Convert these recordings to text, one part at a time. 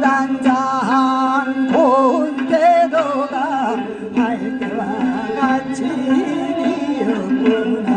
단잔 곤대도가 할 때와 같이 이었구나.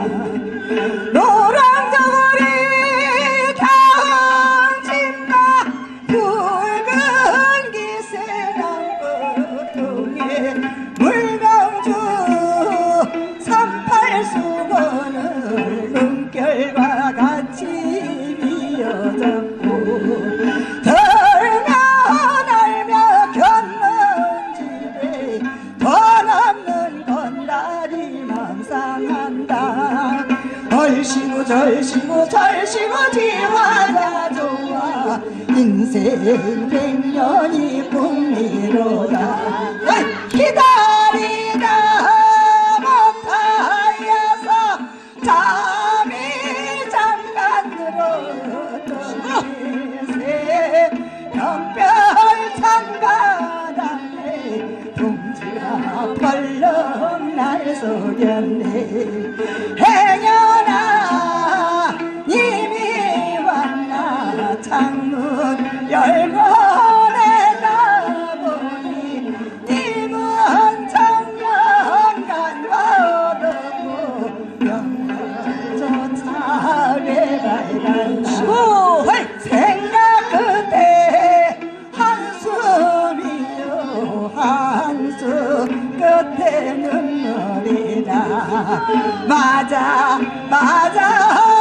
잘 심어 잘 심어 잘 심어 지화가 좋아. 인생 백년이 꿈이로다. 기다리다 못하여서 잠이 잠깐 들었던 새 변별 창가당에 동지가 벌렁 날 속였네. 맞아 맞아.